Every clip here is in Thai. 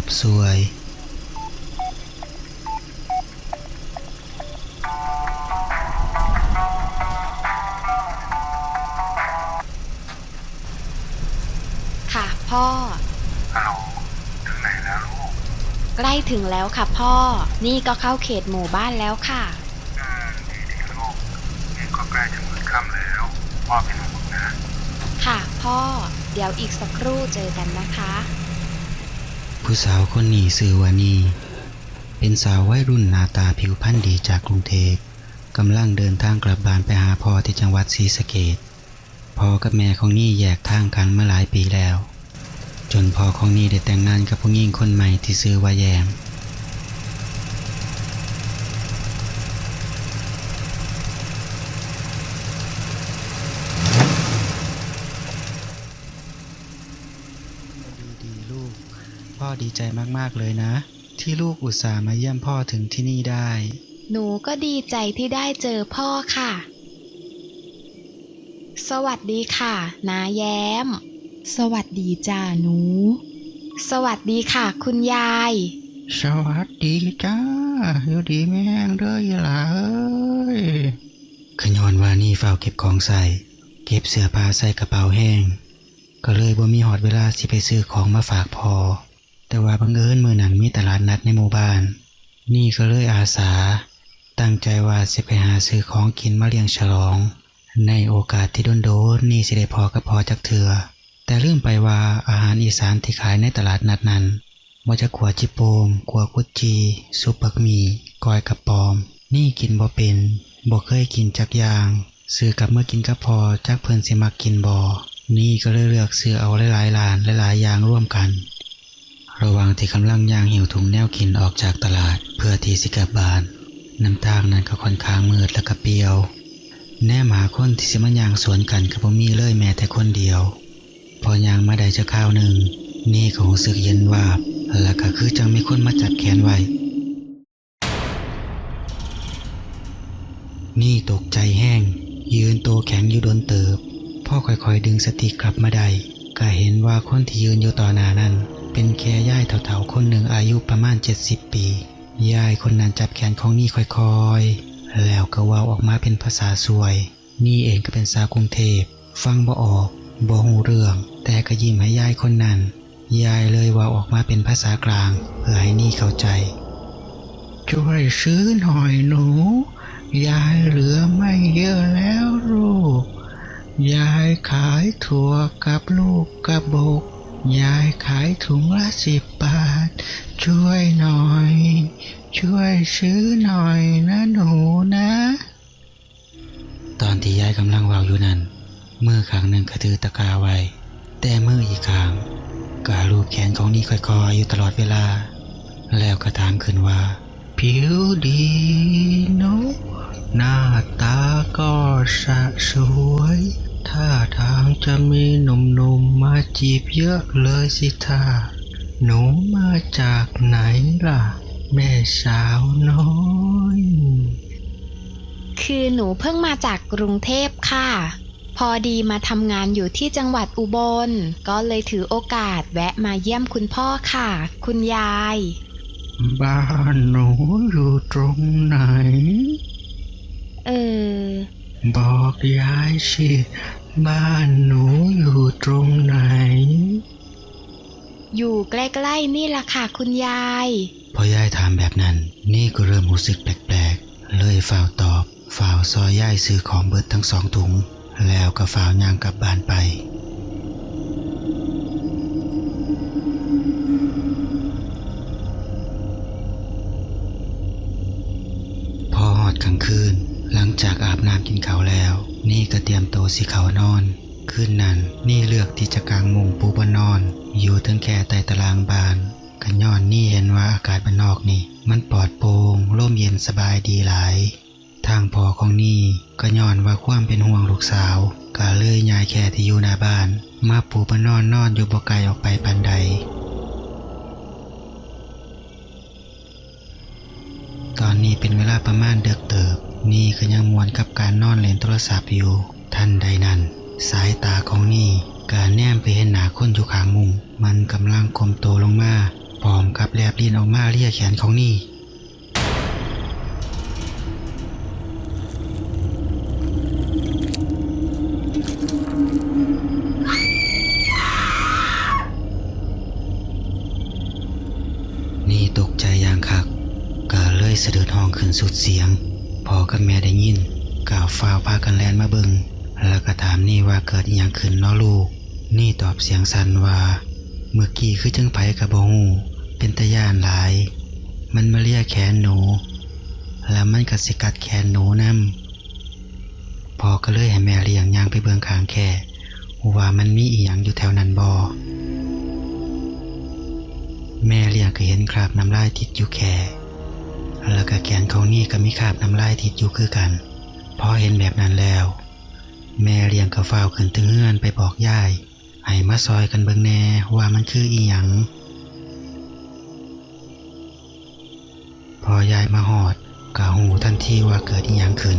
อบสวย ค่ะพ่อ ฮัลโหลถึงไหนแล้วลูกใกล้ถึงแล้วค่ะพ่อ นี่ก็เข้าเขตหมู่บ้านแล้วค่ะ อืมดีดีลูกนี่ก็ใกล้จะมืดค่ำแล้วพ่อเป็นห่วงนะ ค่ะพ่อ เดี๋ยวอีกสักครู่เจอกันนะคะ ผู้สาวคนนี้ซื่อวานี เป็นสาววัยรุ่นหน้าตาผิวพรรณดีจากกรุงเทพกำลังเดินทางกลับบ้านไปหาพ่อที่จังหวัดศรีสะเกดพ่อกับแม่ของนี่แยกทางกันมาหลายปีแล้ว จนพ่อของนี่ได้แต่งงานกับผู้หญิงคนใหม่ที่ชื่อว่าแยม ดีดีลูก พ่อ ดีใจมากๆเลยนะ ที่ลูกอุตส่าห์มาเยี่ยมพ่อถึงที่นี่ได้ หนูก็ดีใจที่ได้เจอพ่อค่ะ สวัสดีค่ะนาแย้ม สวัสดีจ้าหนู สวัสดีค่ะ คุณยาย สวัสดีจ้าอยู่ดีแม่งเด้อยล่ะเอ้ยขยอนว่านี่เฝ้าเก็บของใส่ เก็บเสื้อผ้าใส่กระเป๋าแห้ง ก็เลยบ่มีหอดเวลาสิไปซื้อของมาฝากพอ แต่ว่าบังเอิญมือนั้นมีตลาดนัดในหมู่บ้าน นี่ก็เลยอาสา ตั้งใจว่าสิไปหาซื้อของกินมาเลี้ยงฉลอง ในโอกาสที่โดนๆนี่สิได้พอกับพอจักเถือแต่ลืมไปว่าอาหารอีสานที่ขายในตลาดนัดนั้นว่าจะขัวจิโปมขัวกุจีซุปบักมีกอยกระปอม นี่กินบ่เป็นบ่เคยกินจักอย่าง ซื้อกับเมื่อกินกับพอจักเพิ่นสิมักกินบ่นี่ก็เลยเลือกซื้อเอาหลายๆร้านหลายๆอย่างร่วมกัน ระหว่างที่กำลังย่างหิวถุงแนวกินออกจากตลาด เพื่อที่สิกลับบ้าน น้ำทางนั้นก็ค่อนข้างมืดและก็เปียว แน่หมาคนที่สิมาย่างสวนกันก็บ่มีเลยแม้แต่คนเดียว พอย่างมาได้จะข้าวหนึ่ง นี่ก็รู้สึกเย็นวาบแล้วก็คือจังมีคนมาจับแขนไว้ นี่ตกใจแห้ง ยืนตัวแข็งอยู่โดนเติบ พ่อค่อยๆดึงสติกลับมาได้ก็เห็นว่าคนที่ยืนอยู่ต่อหน้านั้น เป็นแค่ย่ายเฒ่าๆคนหนึ่งอายุประมาณ 70 ปียายคนนั้นจับแขนของนี่ค่อยๆ แล้วก็ว่าออกมาเป็นภาษาสวย นี่เองก็เป็นสาวกรุงเทพ ฟังบ่ออกบ่หูเรื่อง แต่ก็ยิ้มให้ยายคนนั้น ยายเลยว่าออกมาเป็นภาษากลาง เพื่อให้นี่เข้าใจ ช่วยซื้อหน่อยหนู ยายเหลือไม่เยอะแล้วลูก ยายขายถั่วกับลูกกระบก ยายขายถุงละสิบบาท ช่วยหน่อย ช่วยซื้อหน่อยนะหนูนะ ตอนที่ยายกำลังเว่าอยู่นั้นมือข้างหนึ่งกระถือตะกร้าไว้ แต่มืออีกข้างก็รูปแขนของนี่ค่อยๆอยู่ตลอดเวลา แล้วก็ถามขึ้นว่า ผิวดีเนอะหน้าตาก็สะสวย ท่าทางจะมีหนุ่มๆมาจีบเยอะเลยสิท่า หนูมาจากไหนล่ะ แม่สาวน้อย คือหนูเพิ่งมาจากกรุงเทพค่ะ พอดีมาทำงานอยู่ที่จังหวัดอุบล ก็เลยถือโอกาสแวะมาเยี่ยมคุณพ่อค่ะ คุณยาย บ้านหนูอยู่ตรงไหน เออ บอกยายสิ บ้านหนูอยู่ตรงไหน อยู่ใกล้ๆนี่ล่ะค่ะคุณยาย พอยายถามแบบนั้น นี่ก็เริ่มรู้สึกแปลกๆ เลยฝ่าวตอบ ฝ่าวซอยย่ายซื้อของเบิดทั้งสองถุง แล้วก็ฝ่าวย่างกลับบ้านไป จากอาบน้ำกินข้าวแล้ว นี่ก็เตรียมโตวสิเขานอน คืนนั้นนี่เลือกที่จะกางมุงปูบนนอน อยู่ถึงแค่ใต้ตารางบานกันย้อนนี่เห็นว่าอากาศบ้านนอกนี่ มันปลอดโปร่งร่มเย็นสบายดีหลาย ทางพอของนี่ก็ย้อนว่าความเป็นห่วงลูกสาวก็เลยยายแค่ที่อยู่หน้าบ้าน มาปูบนนอนนอนอยู่บ่ไกลออกไปปันใด ตอนนี้เป็นเวลาประมาณเดึกเติบ นี่ก็ยังมวนกับการนอนเล่นโทรศัพท์อยู่ ท่านใดนั้น สายตาของนี่การแนมไปเห็นหนาคนอยู่ข้างมุม มันกำลังคมโตลงมาพร้อมกับแลบลิ้นออกมาเรียแขนของนี่ สุดเสียงพอกับแม่ได้ยินก่าวฟ้าวพากันแลนมาเบิงแล้วก็ถามนี่ว่าเกิดอย่างขึ้นนาะลูก นี่ตอบเสียงสั่นว่า เมื่อกี้คือจังไผกับบฮูเป็นตะยานหลาย มันมาเลียแขนหนู แล้วมันก็สิกัดแขนหนูนำพอก็เลยให้แม่เลี้ยงยางไปเบิงขางแค่ว่ามันมีอีหยังอยู่แถวนั้นบอแม่เลี้ยงก็เห็นคราบน้ำลายติดอยู่แค่ แล้วก็แขนของนี่ก็มีคราบน้ำลายติดอยู่คือกันพอเห็นแบบนั้นแล้ว แม่เลี้ยงก็ฟ้าขึ้นถึงเฮือนไปบอกยายให้มาซอยกันเบิ่งแน่ว่ามันคืออีหยังพอยายมาหอดก็หูทันทีว่าเกิดอีหยังขึ้น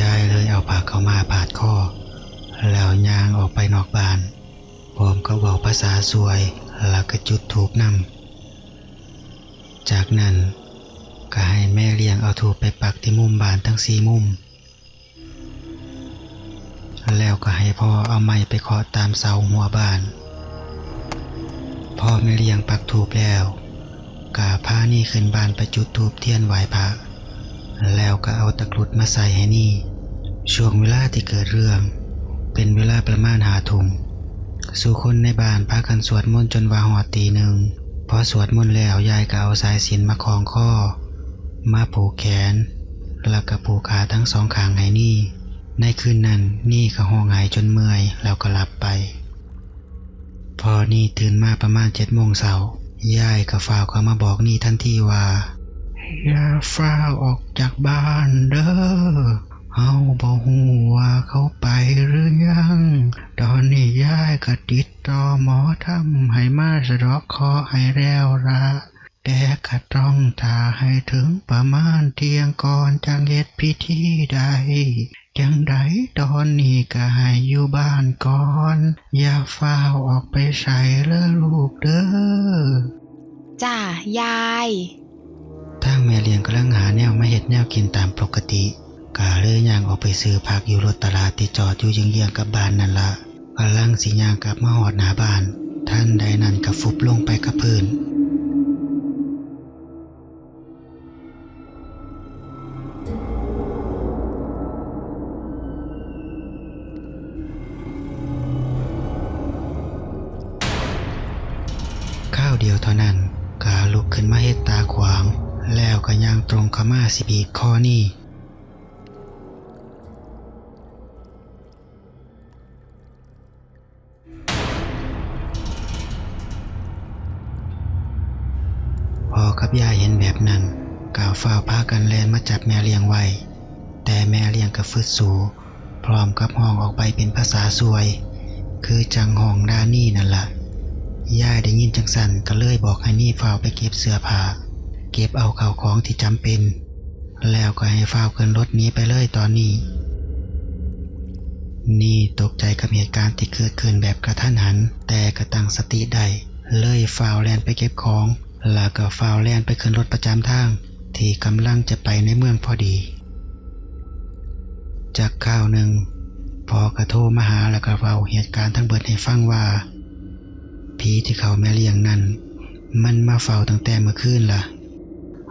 ยายเลยเอาผ้าเข้ามาผาดคอแล้วยางออกไปนอกบ้านพร้อมก็บอกภาษาสวย แล้วก็จุดถูกนำจากนั้นก็ให้แม่เลี้ยงเอาถูกไปปักที่มุมบานทั้งสี่มุม แล้วก็ให้พ่อเอาไม้ไปเคาะตามเสาหัวบาน พ่อแม่เลี้ยงปักถูกแล้วกาพานี่ขึ้นบานไปจุดถูกเทียนไหวพระแล้วก็เอาตะกรุดมาใส่ให้นี่ ช่วงเวลาที่เกิดเรื่อง เป็นเวลาประมาณหาทุ่ม สู่คนในบ้านพากันสวดมนต์จนว่าหอดตีหนึ่งพอสวดมนต์แล้วยายก็เอาสายสินมาคล้องคอมาผูกแขน แล้วก็ผูกขาทั้งสองข้างให้นี่ ในคืนนั้นนี่ก็ห้องหายจนเมื่อยแล้วก็หลับไป พอนี่ตื่นมาประมาณเจ็ดโมงเช้ายายก็ฟ้าวเข้ามาบอกนี่ทันทีว่า อย่าฟ้าออกจากบ้านเด้อ เฮาบ่ฮู้ว่าเขาไปหรือยัง ตอนนี้ยายก็ติดต่อหมอทำให้มาสะเดอกคอให้แล้วละแต่ก็ต้องท่าให้ถึงประมาณเที่ยงก่อนจังเฮ็ดพิธีใดจังใดตอนนี้ก็ให้อยู่บ้านก่อน อย่าฟ้าวออกไปใส่ละลูกเด้อจ้ายายทางแม่เลี้ยงกำลังหาแนวมาเฮ็ดแนวกินตามปกติ กาเลยย่างออกไปซื้อผักอยู่รถตลาดที่จอดอยู่เยื้องกับบ้านนั่นละกำลังสิย่างกลับมาหอดหนาบ้าน ท่านใดนั้นก็ฟุบลงไปกับพื้นข้าวเดียวเท่านั้นกาลุกขึ้นมาเฮ็ดตาขวาง แล้วก็ย่างตรงเข้ามาสิบีคอนี่ ยายเห็นแบบนั้นก่าวฟ้าพากันแลนมาจับแม่เลี้ยงไว้ แต่แม่เลี้ยงก็ฟึดสูพร้อมกับห้องออกไปเป็นภาษาสวย คือจังห้องด้านี่นั่นละ่ะยายได้ยินจังสันก็เลยบอกให้นี่ฝ้าไปเก็บเสื้อผ้าเก็บเอาข่าวของที่จำเป็น แล้วก็ให้ฝ้าขึ้นรถนี้ไปเลยตอนนี้ นี่ตกใจกับเหตุการณ์ที่เกิดขึ้นแบบกระทันหัน แต่ก็ตั้งสติได้เลยฝ้าแลนไปเก็บของ ล้วก็ฝ้าวแลนไปขึ้นรถประจำทาง ที่กำลังจะไปในเมืองพอดี จากข่าวหนึ่งพอกระโทรมาหาแล้วก็เล่าเหตุการณ์ทั้งเบิดให้ฟังว่าผีที่เขาแม่เลี้ยงนั่นมันมาเฝ้าตั้งแต่เมื่อคืนล่ะ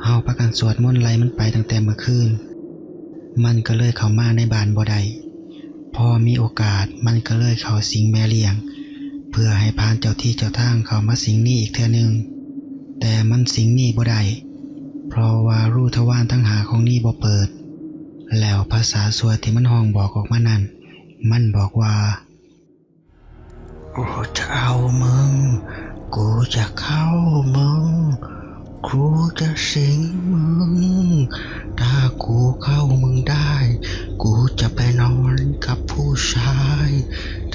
เฮาประกันสวดมนต์ไล่มันไปตั้งแต่เมื่อคืน มันก็เลยเข้ามาในบ้านบ่ได้พอมีโอกาสมันก็เลยเข้าสิงแม่เลี้ยง เพื่อให้พานเจ้าที่เจ้าทางเขามาสิงนี่อีกเทื่อนึง แต่มันสิงนี่บ่ได้เพราะว่ารูทวารทั้งหาของนี่บ่เปิด แล้วภาษาสวดที่มันห้องบอกออกมานั่น มันบอกว่า กูจะเอามึง กูจะเข้ามึง กูจะสิงมึง ถ้ากูเข้ามึงได้ กูจะไปนอนกับผู้ชาย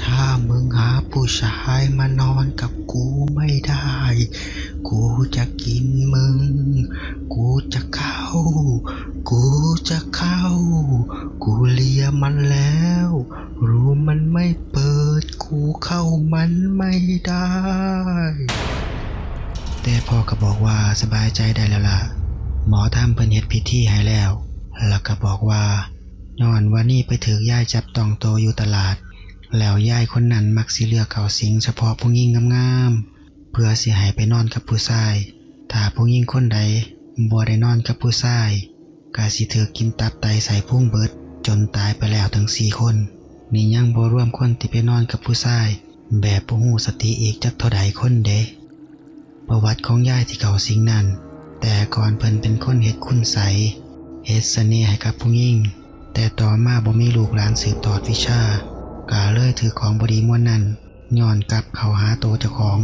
ถ้ามึงหาผู้ชายมานอนกับกูไม่ได้ กูจะกินมึง กูจะเข้า กูจะเข้า กูเลียมันแล้ว รู้มันไม่เปิด กูเข้ามันไม่ได้ แต่พ่อก็บอกว่าสบายใจได้แล้วล่ะ หมอทำเป็นเห็ดพิธีให้แล้ว แล้วก็บอกว่านอนว่านี่ไปถือยายจับตองโตอยู่ตลาด แล้วยายคนนั้นมักสิเลือกเขาสิงเฉพาะผู้ยิ่งงามๆ เพื่อสิให้ไปนอนกับผู้ชาย ถ้าผู้หญิงคนใดบ่ได้นอนกับผู้ชายก็สิถือกินตับไตใส่พุ่งเบิด จนตายไปแล้วทั้งสี่คน นี่ยังบ่รวมคนที่ไปนอนกับผู้ชาย แบบบ่ฮู้สติอีกจักเท่าใดคนเด้ประวัติของยายที่เขาสิงนั้น แต่ก่อนเพิ่นเป็นคนเฮ็ดคุณใสเฮ็ดเสน่ห์ให้กับผู้หญิงแต่ต่อมาบ่มีลูกหลานสืบทอดวิชากาเลยถือของบดีมวนนั้นย้อนกลับเข้าหาโตเจ้าของ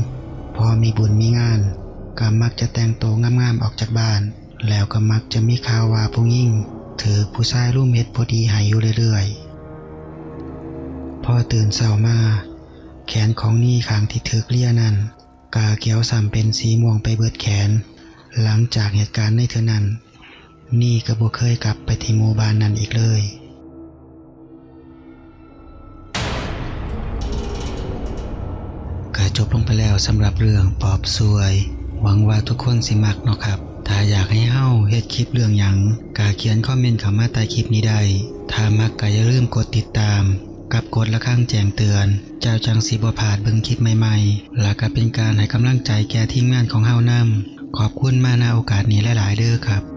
พอมีบุญมีงาน ก็มักจะแต่งโตวงามๆออกจากบ้าน แล้วก็มักจะมีข่าวว่าผู้หญิงถือผู้ชายรูปเม็ดพอดีหายอยู่เรื่อยๆ พอตื่นเช้ามา แขนของนี่ขางที่ถือเกลี้ยนั้นกาเขียวสัมเป็นสีม่วงไปเบิดแขน หลังจากเหตุการณ์ในเทือนั้น นี่ก็บ่เคยกลับไปที่หมู่บ้านนั้นอีกเลย จบลงไปแล้วสำหรับเรื่องปอบซวย หวังว่าทุกคนสิมักเนาะครับถ้าอยากให้เฮาเฮ็ดคลิปเรื่องหยังกาเขียนคอมเมนต์เข้ามาใต้คลิปนี้ได้ ถ้ามักก็อย่าลืมกดติดตาม กับกดละข้างแจ้งเตือน เจ้าจังสิบ่พลาดเบิ่งคลิปใหม่ๆและก็เป็นการให้กำลังใจแก่ทีมงานของเฮานำขอบคุณมาณโอกาสนี้หลายๆเด้อครับ